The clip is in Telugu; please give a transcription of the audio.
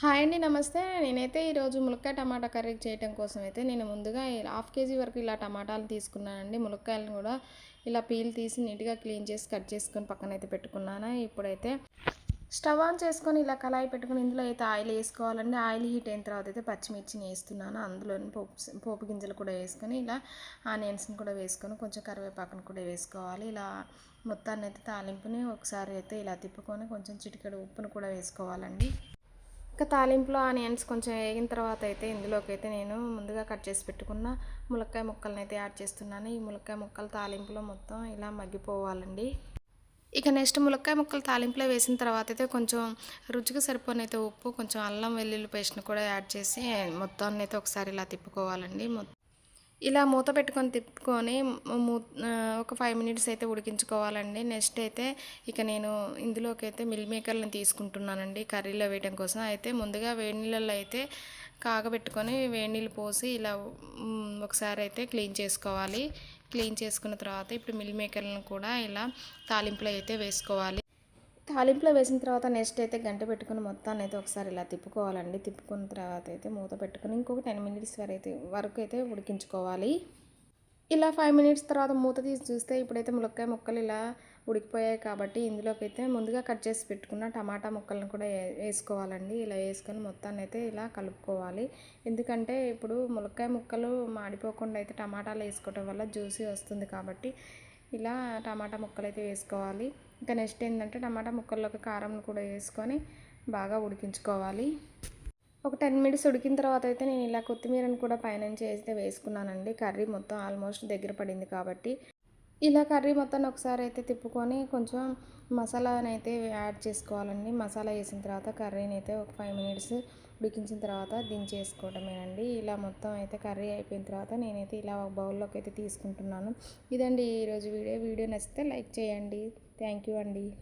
హాయ్ అండి నమస్తే. నేనైతే ఈరోజు ములక్కాయ టమాటా కర్రీ చేయటం కోసం అయితే నేను ముందుగా హాఫ్ కేజీ వరకు ఇలా టమాటాలు తీసుకున్నానండి. ములక్కాయలను కూడా ఇలా పీల్ తీసి నీట్గా క్లీన్ చేసి కట్ చేసుకొని పక్కన అయితే పెట్టుకున్నాను. ఇప్పుడైతే స్టవ్ ఆన్ చేసుకొని ఇలా కళాయి పెట్టుకొని ఇందులో అయితే ఆయిల్ వేసుకోవాలండి. ఆయిల్ హీట్ అయిన తర్వాత అయితే పచ్చిమిర్చిని వేస్తున్నాను. అందులో పోపు పోపు గింజలు కూడా వేసుకొని ఇలా ఆనియన్స్ని కూడా వేసుకొని కొంచెం కరివేపాకును కూడా వేసుకోవాలి. ఇలా మొత్తాన్ని అయితే తాలింపుని ఒకసారి అయితే ఇలా తిప్పుకొని కొంచెం చిటికెడు ఉప్పును కూడా వేసుకోవాలండి. ఇంకా తాలింపులో ఆనియన్స్ కొంచెం వేగిన తర్వాత అయితే ఇందులోకి అయితే నేను ముందుగా కట్ చేసి పెట్టుకున్న ములక్కాయ ముక్కలను అయితే యాడ్ చేస్తున్నాను. ఈ ములక్కాయ ముక్కలు తాలింపులో మొత్తం ఇలా మగ్గిపోవాలండి. ఇక నెక్స్ట్ ములక్కాయ ముక్కలు తాలింపులో వేసిన తర్వాత అయితే కొంచెం రుచికి సరిపోయిన అయితే ఉప్పు కొంచెం అల్లం వెల్లుల్లి పేస్ట్ని కూడా యాడ్ చేసి మొత్తాన్ని అయితే ఒకసారి ఇలా తిప్పుకోవాలండి. ఇలా మూత పెట్టుకొని తిప్పుకొని ఒక ఫైవ్ మినిట్స్ అయితే ఉడికించుకోవాలండి. నెక్స్ట్ అయితే ఇక నేను ఇందులోకి అయితే మిల్ మేకర్లను తీసుకుంటున్నానండి. కర్రీలో వేయడం కోసం అయితే ముందుగా వేడి నీళ్ళల్లో అయితే కాగబెట్టుకొని వేడి నీళ్ళు పోసి ఇలా ఒకసారి అయితే క్లీన్ చేసుకోవాలి. క్లీన్ చేసుకున్న తర్వాత ఇప్పుడు మిల్ మేకర్లను కూడా ఇలా తాలింపులో అయితే వేసుకోవాలి. తాలింపులో వేసిన తర్వాత నెక్స్ట్ అయితే గంట పెట్టుకుని మొత్తాన్ని అయితే ఒకసారి ఇలా తిప్పుకోవాలండి. తిప్పుకున్న తర్వాత అయితే మూత పెట్టుకుని ఇంకొక టెన్ మినిట్స్ వరకు వరకు అయితే ఉడికించుకోవాలి. ఇలా ఫైవ్ మినిట్స్ తర్వాత మూత తీసి చూస్తే ఇప్పుడైతే ములక్కాయ ముక్కలు ఇలా ఉడికిపోయాయి కాబట్టి ఇందులోకి అయితే ముందుగా కట్ చేసి పెట్టుకున్న టమాటా ముక్కలను కూడా వేసుకోవాలండి. ఇలా వేసుకొని మొత్తాన్ని అయితే ఇలా కలుపుకోవాలి. ఎందుకంటే ఇప్పుడు ములక్కాయ ముక్కలు మాడిపోకుండా అయితే టమాటాలు వేసుకోవటం వల్ల జ్యూసీ వస్తుంది కాబట్టి ఇలా టమాటా ముక్కలు అయితే వేసుకోవాలి. ఇంకా నెక్స్ట్ ఏంటంటే టమాటా ముక్కల్లోకి కారం కూడా వేసుకొని బాగా ఉడికించుకోవాలి. ఒక టెన్ మినిట్స్ ఉడికిన తర్వాత అయితే నేను ఇలా కొత్తిమీరను కూడా పైనుంచి వేస్తే వేసుకున్నానండి. కర్రీ మొత్తం ఆల్మోస్ట్ దగ్గర పడింది కాబట్టి. ఇలా కర్రీ మొత్తాన్ని ఒకసారి అయితే తిప్పుకొని కొంచెం మసాలాని అయితే యాడ్ చేసుకోవాలండి. మసాలా వేసిన తర్వాత కర్రీని అయితే ఒక ఫైవ్ మినిట్స్ ఉడికించిన తర్వాత దించేసుకోవటమేనండి ఇలా మొత్తం అయితే కర్రీ అయిపోయిన తర్వాత నేనైతే ఇలా ఒక బౌల్లోకి అయితే తీసుకుంటున్నాను. ఇదండి ఈరోజు వీడియో. వీడియో నచ్చితే లైక్ చేయండి. థ్యాంక్ యూ అండి.